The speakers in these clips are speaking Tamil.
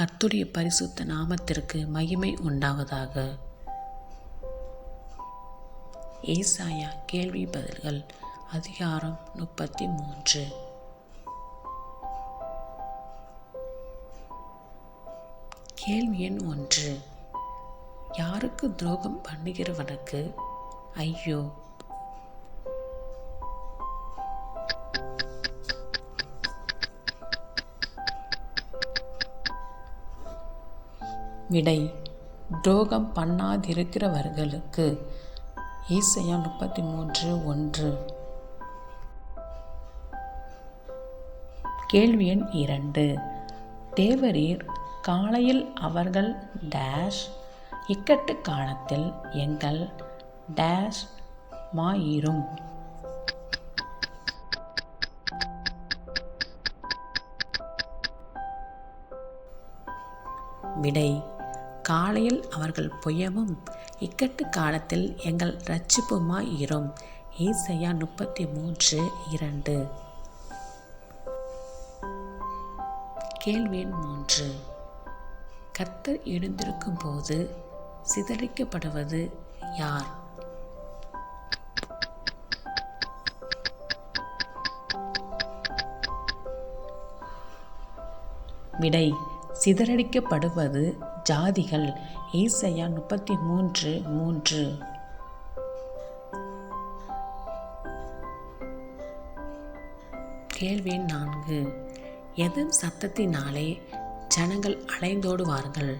கர்த்துடைய பரிசுத்த நாமத்திற்கு மகிமை உண்டாவதாக. ஏசாயா கேள்வி பதில்கள் அதிகாரம் முப்பத்தி மூன்று. கேள்வி எண் ஒன்று. யாருக்கு துரோகம் பண்ணுகிறவனுக்கு? ஐயோ விடை. துரோகம் பண்ணாதிருக்கிறவர்களுக்கு. ஈசையா முப்பத்தி மூன்று ஒன்று. கேள்வி எண் இரண்டு. தேவரீர் காலையில் அவர்கள் டேஷ் இக்கட்டு காலத்தில் எங்கள் டேஷ் மாயிரும். விடை. காலையில் அவர்கள் புயவும் இக்கட்டு காலத்தில் எங்கள் இரட்சிப்புமாய் இரும் ஈசையா முப்பத்தி மூன்று இரண்டு. கேள்வி மூன்று. கர்த்தர் எழுந்திருக்கும் போது சிதறிக்கப்படுவது யார்? விடை சிதறடிக்கப்படுவது ஜாதிகள். ஈசையா முப்பத்தி மூன்று மூன்று. கேள்வி நான்கு. எதன் சத்தத்தினாலே ஜனங்கள் அலைந்தோடுவார்கள்?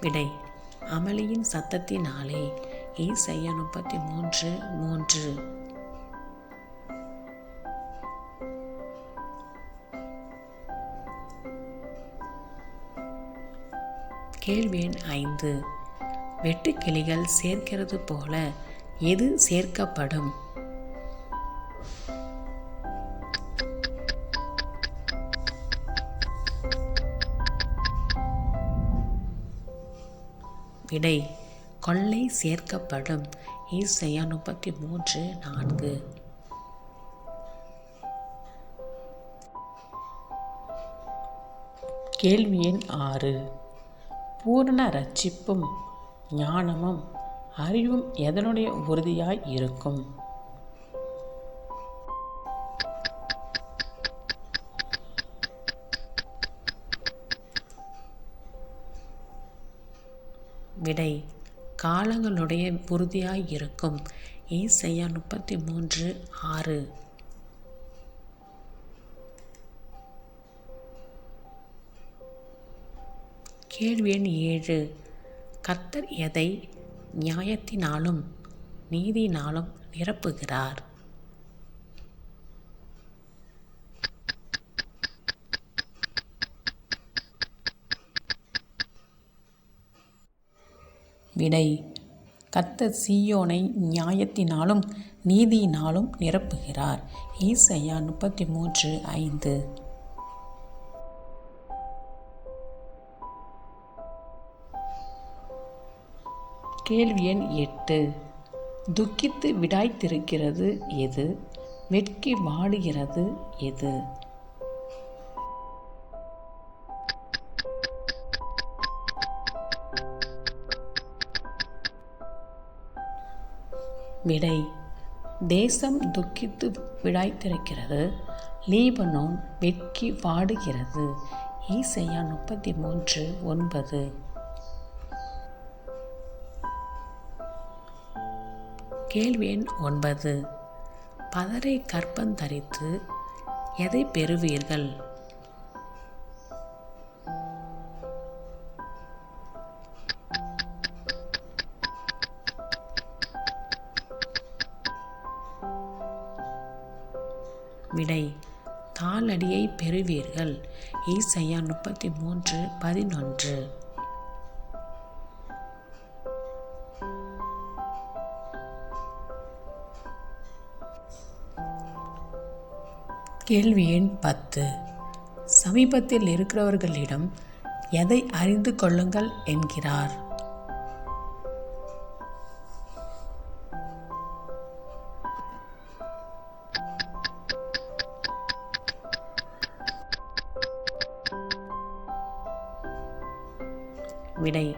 விடை. அமளியின் சத்தத்தினாலே ஈசையா முப்பத்தி மூன்று. மூன்று கேள்வி எண் ஐந்து. வெட்டுக்கிளிகள் சேர்க்கிறது போல எது சேர்க்கப்படும்? விடை கொள்ளை சேர்க்கப்படும். ஈசையா முப்பத்தி மூன்று நான்கு. கேள்வி எண் ஆறு. பூரண ரட்சிப்பும் ஞானமும் அறிவும் எதனுடைய உறுதியாய் இருக்கும்? விடை காலங்களுடைய உறுதியாய் இருக்கும் ஈசையா முப்பத்தி மூன்று ஆறு. கேள்வி எண் ஏழு. கர்த்தர் எதை நியாயத்தினாலும் நீதியினாலும் நிரப்புகிறார். விடை கத்த சீயோனை நியாயத்தினாலும் நீதியினாலும் நிரப்புகிறார். ஈசையா முப்பத்தி மூன்று ஐந்து. கேள்வி எண் எட்டு. துக்கித்து விடாய்த்திருக்கிறது எது? வெட்கி வாடுகிறது எது? விடை. தேசம் துக்கித்து விழாய்த்திருக்கிறது. லீபனோன் வெட்கி வாடுகிறது. ஈசையா முப்பத்தி மூன்று ஒன்பது. கேள்வி எண் ஒன்பது. பதரை கற்பந்தரித்து எதை பெறுவீர்கள்? விடை. தாளடியை பெறுவீர்கள். ஈசையா முப்பத்தி மூன்று பதினொன்று. கேள்வி எண் பத்து. சமீபத்தில் இருக்கிறவர்களிடம் எதை அறிந்து கொள்ளுங்கள் என்கிறார். விடை.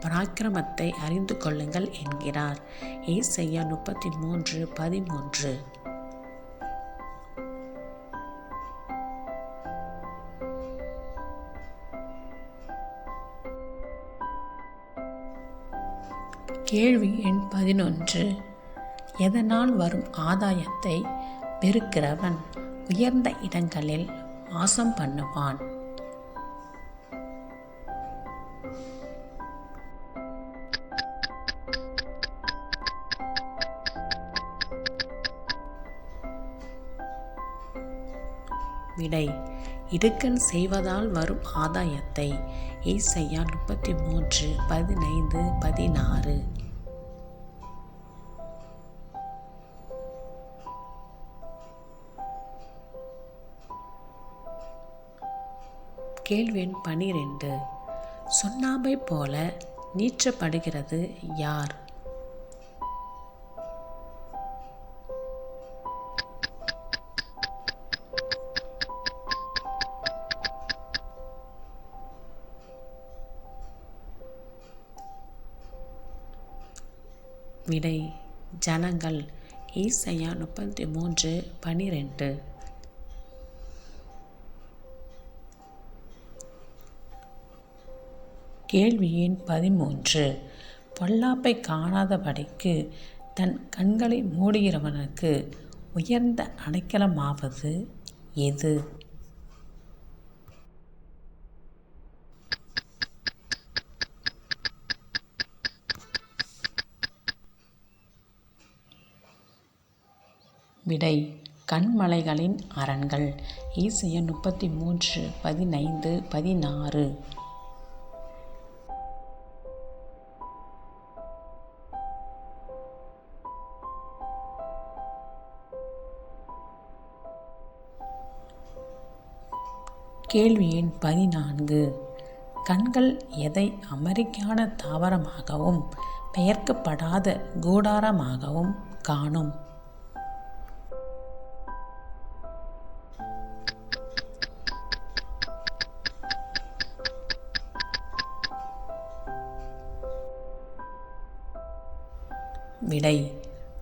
பராக்கிரமத்தை அறிந்து கொள்ளுங்கள் என்கிறார். ஏசையா முப்பத்தி மூன்று பதிமூன்று. கேள்வி எண் பதினொன்று. எதனால் வரும் ஆதாயத்தை பெருக்கிறவன் உயர்ந்த இடங்களில் வாசம் பண்ணுவான்? இடை இடுக்கண் செய்வதால் வரும் ஆதாயத்தை. ஏசையா முப்பத்தி மூன்று பதினைந்து பதினாறு. கேள்வி எண் பனிரெண்டு. சுண்ணாம்பை போல நீற்றப்படுகிறது யார்? விடை. ஜனங்கள் ஈசையா முப்பத்தி மூன்று பனிரெண்டு. கேள்வியின் பதிமூன்று. பொல்லாப்பை காணாதபடிக்கு தன் கண்களை மூடுகிறவனுக்கு உயர்ந்த அடைக்கலமாவது எது? விடை. கண்மலைகளின் அரண்கள். ஈசிய முப்பத்தி மூன்று பதினைந்து பதினாறு. கேள்வி எண் பதினான்கு. கண்கள் எதை அமெரிக்கான தாவரமாகவும் பெயர்க்கப்படாத கூடாரமாகவும் காணும்? விடை.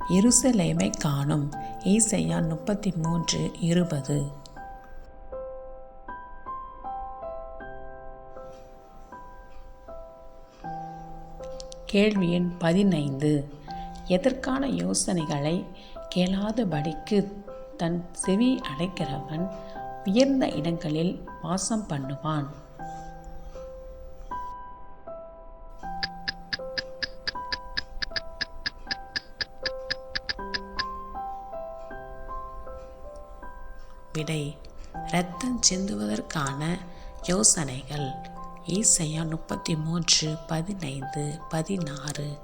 எருசலேமை காணும். ஈசையா முப்பத்தி மூன்று இருபது. கேள்வி எண் பதினைந்து. எதற்கான யோசனைகளை கேளாதபடிக்கு தன் செவி அடைக்கிறவன் உயர்ந்த இடங்களில் வாசம் பண்ணுவான். சிந்துவதற்கான யோசனைகள். ஈசையா முப்பத்தி மூன்று பதினைந்து பதினாறு.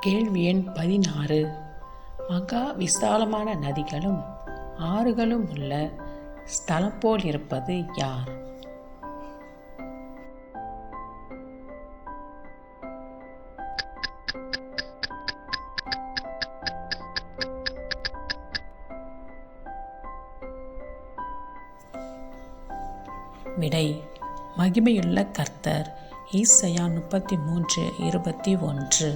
கேள்வி எண் பதினாறு. மகா விசாலமான நதிகளும் ஆறுகளும் உள்ள ஸ்தலம் போல் இருப்பது யார்? விடை. மகிமையுள்ள கர்த்தர் ஈசையா முப்பத்தி மூன்று இருபத்தி ஒன்று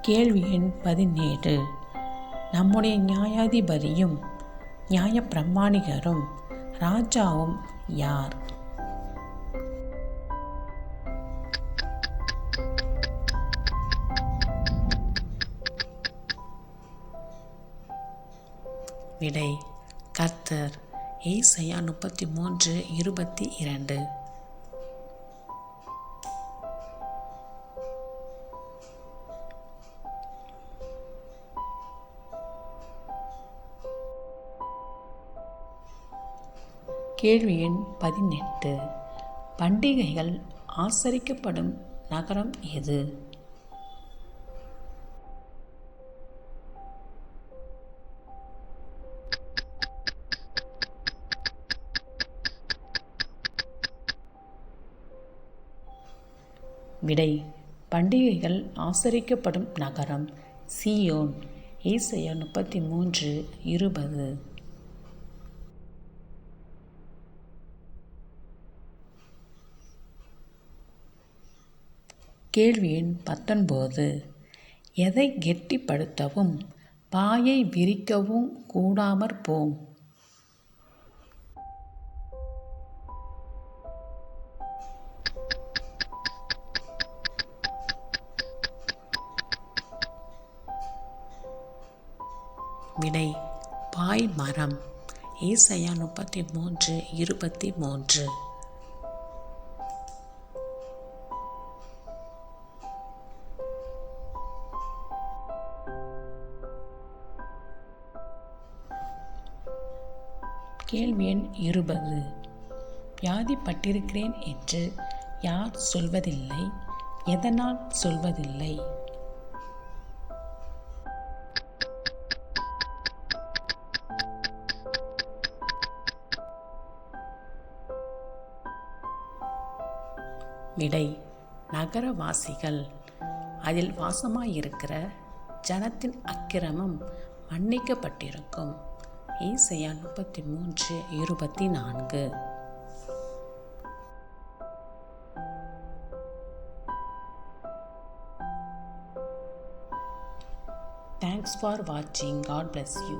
கேள்வி எண் பதினேழு. நம்முடைய நியாயாதிபதியும் நியாய பிரமாணிகரும் ராஜாவும் யார்? விடை. கர்த்தர் ஏசையா முப்பத்தி மூன்று இருபத்தி இரண்டு. கேள்வி எண் பதினெட்டு. பண்டிகைகள் ஆசரிக்கப்படும் நகரம் எது? விடை. பண்டிகைகள் ஆசரிக்கப்படும் நகரம். சியோன் ஈசையா முப்பத்தி மூன்று இருபது. கேள்வி எண் பத்தொன்பது. எதை கெட்டிப்படுத்தவும் பாயை விரிக்கவும் கூடாமற் போம். விடை பாய் மரம். ஈசையா முப்பத்தி மூன்று இருபத்தி மூன்று கேள்வி எண் இருபது. வியாதிப்பட்டிருக்கிறேன் என்று யார் சொல்வதில்லை எதனால் சொல்வதில்லை? விடை நகரவாசிகள். அதில் வாசமாயிருக்கிற ஜனத்தின் அக்கிரமம் மன்னிக்கப்பட்டிருக்கும். ஈசையா முப்பத்தி மூன்று இருபத்தி நான்கு தேங்க்ஸ் ஃபார் வாட்சிங் காட் பிளஸ் யூ